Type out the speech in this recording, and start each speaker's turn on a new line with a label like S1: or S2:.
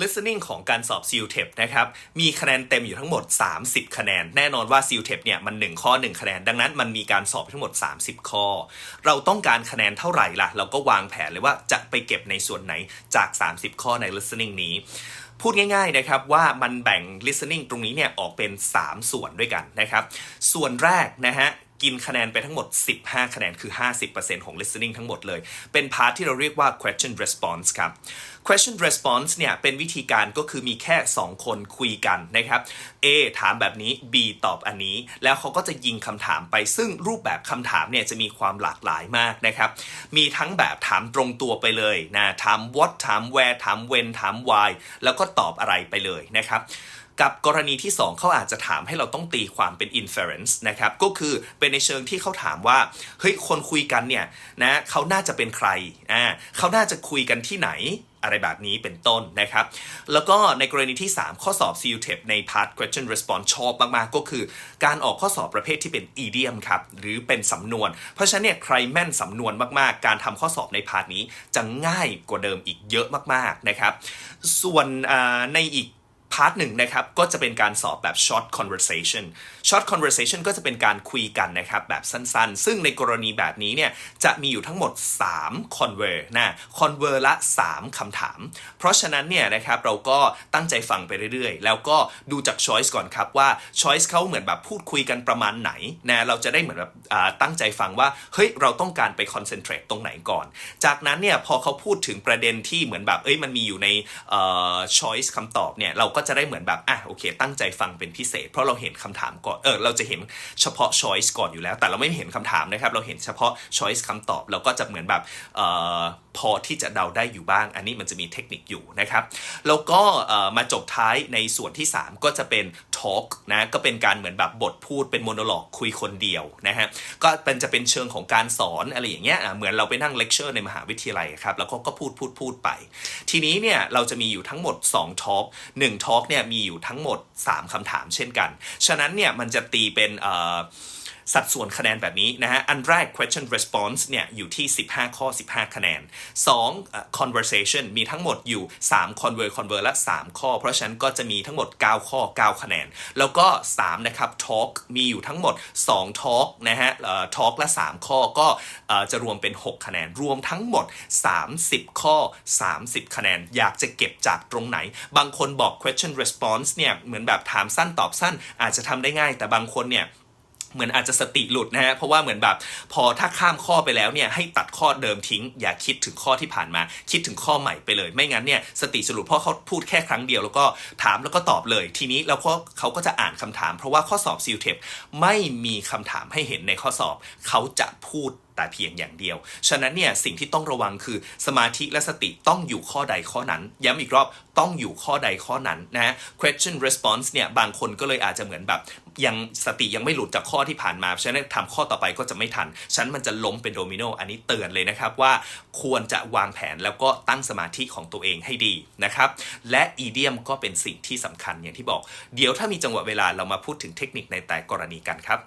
S1: listening ของการสอบ CUTEP นะครับ มีคะแนนเต็มอยู่ทั้งหมด 30 คะแนน แน่นอนว่า CUTEP เนี่ยมัน 1 ข้อ 1 คะแนน ดังนั้นมันมีการสอบทั้งหมด 30 ข้อ เราต้องการคะแนนเท่าไหร่ล่ะ เราก็วางแผนเลยว่าจะไปเก็บในส่วนไหนจาก 30 ข้อใน listening นี้ พูดง่ายๆนะครับว่ามันแบ่ง listening ตรงนี้เนี่ยออกเป็น 3 ส่วนด้วยกันนะครับ ส่วนแรกนะฮะ กินคะแนนไปทั้งหมด 15 คะแนนคือ 50%ของ listening ทั้งหมดเลย เป็นพาร์ทที่เราเรียกว่า question response ครับ question response เนี่ย เป็นวิธีการก็คือมีแค่ 2 คนคุยกันนะครับ A ถามแบบนี้ B ตอบอันนี้ แล้วเขาก็จะยิงคำถามไป ซึ่งรูปแบบคำถามเนี่ยจะมีความหลากหลายมากนะครับ มีทั้งแบบถามตรงตัวไปเลยนะ ถาม what ถาม where ถาม when ถาม why แล้วก็ตอบอะไรไปเลยนะครับ กับกรณีที่ 2 เขาอาจจะถามให้เราต้องตีความเป็น inference นะครับ ก็คือเป็นในเชิงที่เขาถามว่า เฮ้ย คนคุยกันเนี่ยนะเขาน่าจะเป็นใคร อ่าเขาน่าจะคุยกันที่ไหนอะไรแบบนี้เป็นต้นนะครับ แล้วก็ในกรณีที่ 3 ข้อสอบ CUTEP ใน part question response ชอบมาก ๆ ก็คือ การออกข้อสอบประเภทที่เป็น idiom ครับ หรือเป็นสำนวน เพราะฉะนั้นเนี่ยใครแม่นสำนวนมาก ๆ การทำข้อสอบในพาร์ทนี้จะง่ายกว่าเดิมอีกเยอะมาก ๆ นะครับ ส่วนในอีก พาร์ทหนึ่งนะครับก็จะเป็นการสอบแบบ short conversation short conversation ก็จะเป็นการคุยกันนะครับแบบสั้นๆ ซึ่งในกรณีแบบนี้เนี่ยจะมีอยู่ทั้งหมด 3 conver นะ conver ละ 3คำถาม เพราะฉะนั้นเนี่ยนะครับเราก็ตั้งใจฟังไปเรื่อยๆ แล้วก็ดูจาก choice ก่อนครับว่า choice เขาเหมือนแบบพูดคุยกันประมาณไหนนะเราจะได้เหมือนแบบตั้งใจฟังว่าเฮ้ยเราต้องการไป concentrate ตรงไหนก่อน จากนั้นเนี่ยพอเขาพูดถึงประเด็นที่เหมือนแบบเอ้ยมันมีอยู่ในเอ่อ choice คำตอบเนี่ยเราก็จะได้เหมือนแบบอะโอเค ตั้งใจฟังเป็นพิเศษ เพราะเราเห็นคำถามก่อนเออเราจะเห็นเฉพาะ choice ก่อนอยู่แล้ว แต่เราไม่เห็นคำถามนะครับ เราเห็นเฉพาะ choice คำตอบเราก็จะเหมือนแบบเอ่อพอที่จะเดาได้อยู่บ้าง อันนี้มันจะมีเทคนิคอยู่นะครับ แล้วก็เอ่อมาจบท้ายในส่วนที่ 3 ก็จะเป็น talk นะก็เป็นการเหมือนแบบบทพูดเป็นโมโนโลกคุยคนเดียวนะฮะก็เป็นจะเป็นเชิงของการสอนอะไรอย่างเงี้ยเหมือนเราไปนั่งเลคเชอร์ในมหาวิทยาลัยครับแล้วก็ก็พูดพูดพูดไป ทีนี้เนี่ยเราจะมีอยู่ทั้งหมด2 talk 1 talk เนี่ยมีอยู่ทั้งหมด 3คำถามเช่นกัน ฉะนั้นเนี่ยมันจะตีเป็นเอ่อ สัดส่วนคะแนนแบบนี้นะฮะ อันแรก question response เนี่ยอยู่ที่ 15 ข้อ 15 คะแนน 2. เอ่อ conversation มีทั้งหมดอยู่ 3 conver conver และ 3 ข้อ เพราะฉะนั้นก็จะมีทั้งหมด 9 ข้อ 9 คะแนน แล้วก็ 3 นะครับ talk มีอยู่ทั้งหมด 2 talk นะฮะ talk และ 3 ข้อก็จะรวมเป็น 6 คะแนน รวมทั้งหมด 30 ข้อ 30 คะแนน อยากจะเก็บจากตรงไหน บางคนบอก question response เนี่ย เหมือนแบบถามสั้นตอบสั้นอาจจะทำได้ง่าย แต่บางคนเนี่ย เหมือนอาจจะสติหลุดนะฮะเพราะว่าเหมือนแบบ พอถ้าข้ามข้อไปแล้วเนี่ยให้ตัดข้อเดิมทิ้ง อย่าคิดถึงข้อที่ผ่านมา คิดถึงข้อใหม่ไปเลย ไม่งั้นเนี่ยสติสรุปเพราะเขาพูดแค่ครั้งเดียวแล้วก็ถามแล้วก็ตอบเลย ทีนี้แล้วก็เขาก็จะอ่านคำถาม เพราะว่าข้อสอบซิลเทปไม่มีคำถามให้เห็นในข้อสอบ เขาจะพูด แต่เพียงอย่างเดียว ฉะนั้นเนี่ยสิ่งที่ต้องระวังคือสมาธิและสติต้องอยู่ข้อใดข้อนั้น ย้ำอีกรอบต้องอยู่ข้อใดข้อนั้นนะ question response เนี่ยบางคนก็เลยอาจจะเหมือนแบบยังสติยังไม่หลุดจากข้อที่ผ่านมา ฉะนั้นทำข้อต่อไปก็จะไม่ทัน ฉันมันจะล้มเป็นโดมิโน อันนี้เตือนเลยนะครับว่าควรจะวางแผนแล้วก็ตั้งสมาธิของตัวเองให้ดีนะครับ และอีเดียมก็เป็นสิ่งที่สำคัญอย่างที่บอก เดี๋ยวถ้ามีจังหวะเวลาเรามาพูดถึงเทคนิคในแต่กรณีกันครับ